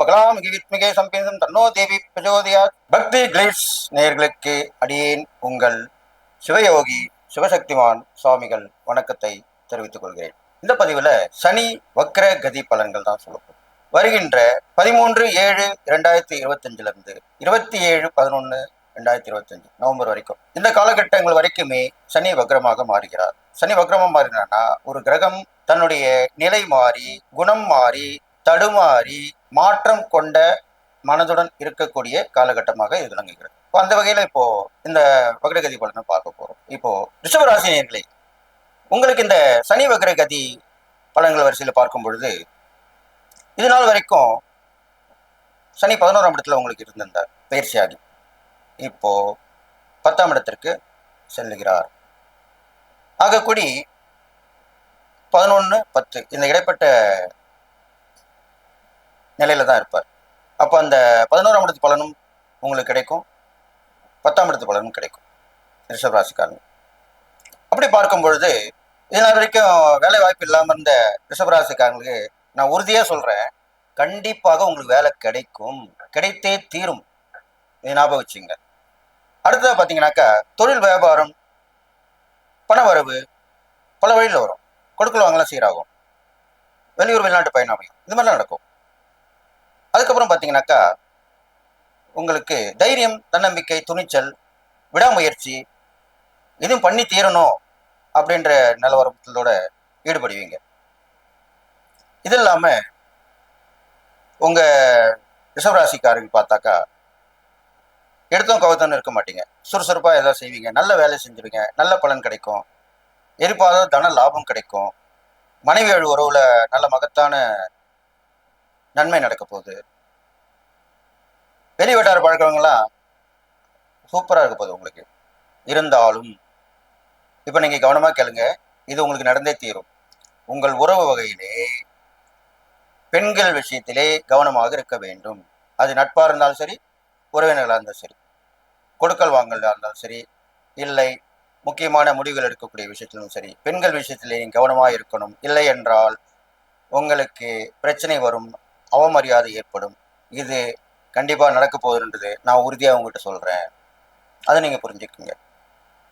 மகளாம் வித்மிகே சம்பேசம் தன்னோ தேவி பிரஜோதயா பக்தி கிளிட்ஸ் நேயர்களுக்கு அடியேன் உங்கள் சிவயோகி சிவசக்திமான் சுவாமிகள் வணக்கத்தை தெரிவித்துக் கொள்கிறேன். இந்த பதிவில் சனி வக்ர கதி பலன்கள் தான் சொல்லப்படும் வருகின்ற பதிமூன்று ஏழு இரண்டாயிரத்தி இருபத்தஞ்சுல இருந்து இருபத்தி ஏழு பதினொன்று ரெண்டாயிரத்தி இருபத்தஞ்சு நவம்பர் வரைக்கும். இந்த காலகட்டங்கள் வரைக்குமே சனி வக்ரமாக மாறுகிறார். சனி வக்ரமாக மாறினான்னா ஒரு கிரகம் தன்னுடைய நிலை மாறி குணம் மாறி தடுமாறி மாற்றம் கொண்ட மனதுடன் இருக்கக்கூடிய காலகட்டமாக இது விளங்குகிறது. இப்போ அந்த வகையில் இப்போ இந்த வக்ரகதி பலனை பார்க்க போகிறோம் இப்போ ரிஷபராசினியர்களை உங்களுக்கு இந்த சனி வக்ரகதி பலன்கள் வரிசையில் பார்க்கும் பொழுது இது நாள் வரைக்கும் சனி பதினோராம் இடத்துல உங்களுக்கு இருந்திருந்தார் பயிற்சியாகி. இப்போ பத்தாம் இடத்திற்கு செல்லுகிறார். ஆகக்கூடி பதினொன்று பத்து இந்த இடைப்பட்ட நிலையில தான் இருப்பார். அப்போ அந்த பதினோராம் இடத்து பலனும் உங்களுக்கு கிடைக்கும். பத்தாம் இடத்து பலனும் கிடைக்கும். ரிஷபராசிக்காரங்க அப்படி பார்க்கும் பொழுது இதனால் வரைக்கும் வேலை வாய்ப்பு இல்லாமல் இருந்த ரிஷபராசிக்காரங்களுக்கு நான் உறுதியாக சொல்கிறேன் கண்டிப்பாக உங்களுக்கு வேலை கிடைக்கும். கிடைத்தே தீரும். இது ஞாபகம் வச்சுங்க அடுத்ததாக பார்த்தீங்கன்னாக்கா தொழில் வியாபாரம் பண வரவு பல வழியில் வரும். கொடுக்கல் வாங்கலாம் சீராகும். வெளியூர் வெளிநாட்டு பயணம் அமையும். இது மாதிரிலாம் நடக்கும். அதுக்கப்புறம் பார்த்தீங்கன்னாக்கா உங்களுக்கு தைரியம் தன்னம்பிக்கை துணிச்சல் விடாமுயற்சி இதுவும் பண்ணி தீரணும் அப்படின்ற நிலவரத்தோட ஈடுபடுவீங்க. இது இல்லாமல் உங்கள் ரிஷபராசிக்காரங்க பார்த்தாக்கா எடுத்தும் கவுத்தம் இருக்க மாட்டீங்க. சுறுசுறுப்பாக ஏதாவது செய்வீங்க. நல்ல வேலை செஞ்சுருவீங்க. நல்ல பலன் கிடைக்கும். எதிர்பாராத தன லாபம் கிடைக்கும். மனைவி உறவுல நல்ல மகத்தான நன்மை நடக்க போகுது வெளி வட்டார பழக்கவங்களாம் சூப்பராக இருக்க போகுது உங்களுக்கு. இருந்தாலும் இப்போ நீங்கள் கவனமாக கேளுங்க. இது உங்களுக்கு நடந்தே தீரும். உங்கள் உறவு வகையிலே பெண்கள் விஷயத்திலே கவனமாக இருக்க வேண்டும். அது நட்பாக இருந்தாலும் சரி உறவினர்களாக இருந்தாலும் சரி கொடுக்கல் வாங்கலாக இருந்தாலும் சரி இல்லை முக்கியமான முடிவுகள் எடுக்கக்கூடிய விஷயத்திலும் சரி பெண்கள் விஷயத்திலே நீங்கள் கவனமாக இருக்கணும். இல்லை என்றால் உங்களுக்கு பிரச்சனை வரும். அவமரியாதை ஏற்படும். இது கண்டிப்பாக நடக்க போகுதுன்றது நான் உறுதியாக உங்ககிட்ட சொல்கிறேன் அதை நீங்கள் புரிஞ்சுக்குங்க.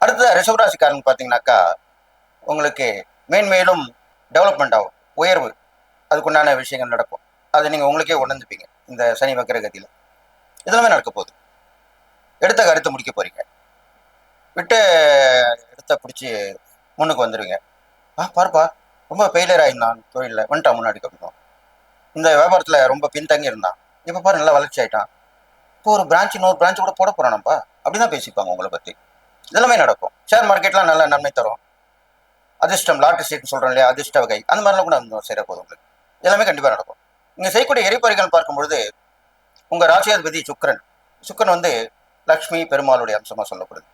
அடுத்தது ரிஷபராசிக்காரன் பார்த்தீங்கன்னாக்கா உங்களுக்கு மேன்மேலும் டெவலப்மெண்ட் ஆகும் உயர்வு. அதுக்குண்டான விஷயங்கள் நடக்கும். அதை நீங்கள் உங்களுக்கே உணர்ந்துப்பீங்க இந்த சனி வக்கரகதியில் இதெல்லாமே நடக்க போகுது. எடுத்த கருத்தை முடிக்க போகிறீங்க விட்டு எடுத்த பிடிச்சி முன்னுக்கு வந்துடுவீங்க ஆ பாருப்பா ரொம்ப ஃபெயிலியர் ஆயிருந்தான் தொழிலில் வந்துட்டான் முன்னாடி கப்பணும் இந்த வியாபாரத்தில் ரொம்ப பின்தங்கி இருந்தான். இப்போ பாரு நல்லா வளர்ச்சி ஆயிட்டான். இப்போ ஒரு பிரான்ச் இன்னொரு பிரான்ச் கூட போட அப்படி தான் பேசிப்பாங்க உங்களை பற்றி இதெல்லாமே நடக்கும். ஷேர் மார்க்கெட்லாம் நல்ல நன்மை தரும். அதிர்ஷ்டம் லாட்ரி சீட்னு சொல்கிறோம் இல்லையா? அதிர்ஷ்ட வகை. அந்த மாதிரிலாம் கூட சேர போதும் உங்களுக்கு. எல்லாமே கண்டிப்பாக நடக்கும். நீங்கள் செய்யக்கூடிய எரிபொறிகள் பார்க்கும்பொழுது உங்கள் ராசியாதிபதி சுக்கரன். சுக்கரன் வந்து லக்ஷ்மி பெருமாளுடைய அம்சமாக சொல்லப்படுது.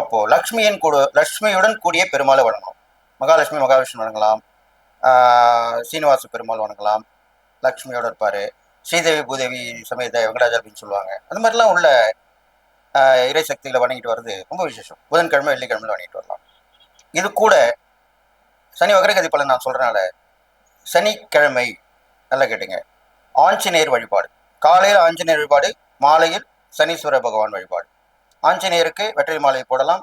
அப்போது லக்ஷ்மியின் கூட லக்ஷ்மியுடன் கூடிய பெருமாளை வணங்கணும். மகாலட்சுமி மகாவிஷ்ணு வணங்கலாம். சீனிவாச பெருமாள் வணங்கலாம். லக்ஷ்மியோட இருப்பார். ஸ்ரீதேவி பூதேவி சமேத வெங்கடாஜா அப்படின்னு சொல்லுவாங்க. அந்த மாதிரிலாம் உள்ள இறை சக்திகளை வணங்கிட்டு வர்றது ரொம்ப விசேஷம். புதன்கிழமை வெள்ளிக்கிழமை வணங்கிட்டு வரலாம். இது கூட சனி வகரகதி பலன் நான் சொல்கிறனால சனிக்கிழமை நல்லா கேட்டுங்க. ஆஞ்சநேயர் வழிபாடு. காலையில் ஆஞ்சநேயர் வழிபாடு மாலையில் சனீஸ்வர பகவான் வழிபாடு. ஆஞ்சநேயருக்கு வெற்றிலை மாலை போடலாம்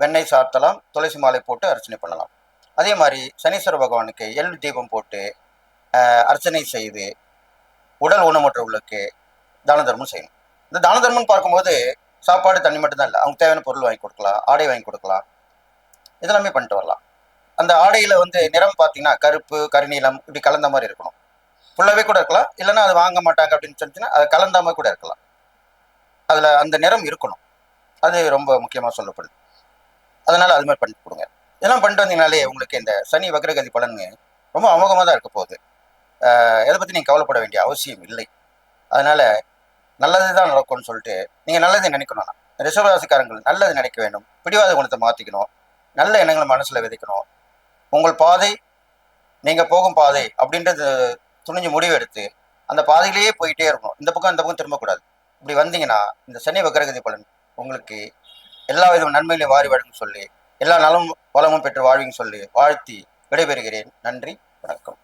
வெண்ணெய் சாத்தலாம் துளசி மாலை போட்டு அர்ச்சனை பண்ணலாம். அதே மாதிரி சனீஸ்வர பகவானுக்கு எள் தீபம் போட்டு அர்ச்சனை செய்து உடல் ஊனமுற்றவர்களுக்கு தான தர்மம் செய்யணும். இந்த தான தர்மம் பார்க்கும்போது சாப்பாடு தண்ணி மட்டும்தான் இல்லை. அவங்க தேவையான பொருள் வாங்கி கொடுக்கலாம் ஆடை வாங்கி கொடுக்கலாம். இதெல்லாமே பண்ணிட்டு வரலாம். அந்த ஆடையில் வந்து நிறம் பார்த்தீங்கன்னா கருப்பு கருநீலம் இப்படி கலந்த மாதிரி இருக்கணும். ஃபுல்லாகவே கூட இருக்கலாம். இல்லைன்னா அது வாங்க மாட்டாங்க அப்படின்னு சொல்லிச்சுன்னா அது கலந்தாமல் மாதிரி கூட இருக்கலாம். அதில் அந்த நிறம் இருக்கணும். அது ரொம்ப முக்கியமாக சொல்லப்படுது. அதனால் அது மாதிரி பண்ணி கொடுங்க. இதெல்லாம் பண்ணிட்டு வந்தீங்கனாலே உங்களுக்கு இந்த சனி வக்ரகதி பலன் ரொம்ப அமோகமாக தான் இருக்க போகுது. எதை பற்றி நீங்கள் கவலைப்பட வேண்டிய அவசியம் இல்லை. அதனால் நல்லது தான் நடக்கும்னு சொல்லிட்டு நீங்கள் நல்லது நினைக்கணும். ரிசர்வராசிக்காரங்கள் நல்லது நினைக்க வேண்டும். பிடிவாத குணத்தை மாற்றிக்கணும் நல்ல எண்ணங்களை மனசில் விதைக்கணும். உங்கள் பாதை நீங்கள் போகும் பாதை அப்படின்றது துணிஞ்சு முடிவு எடுத்து அந்த பாதையிலேயே போயிட்டே இருக்கணும். இந்த பக்கம் இந்த பக்கம் திரும்பக்கூடாது. இப்படி வந்தீங்கன்னா இந்த சனி வக்கரகதி பலன் உங்களுக்கு எல்லா விதமான நன்மைகளையும் வாரி வழங்கும் சொல்லி எல்லா நலமும் வளமும் பெற்று வாழ்விங்க சொல்லி வாழ்த்தி விடைபெறுகிறேன். நன்றி வணக்கம்.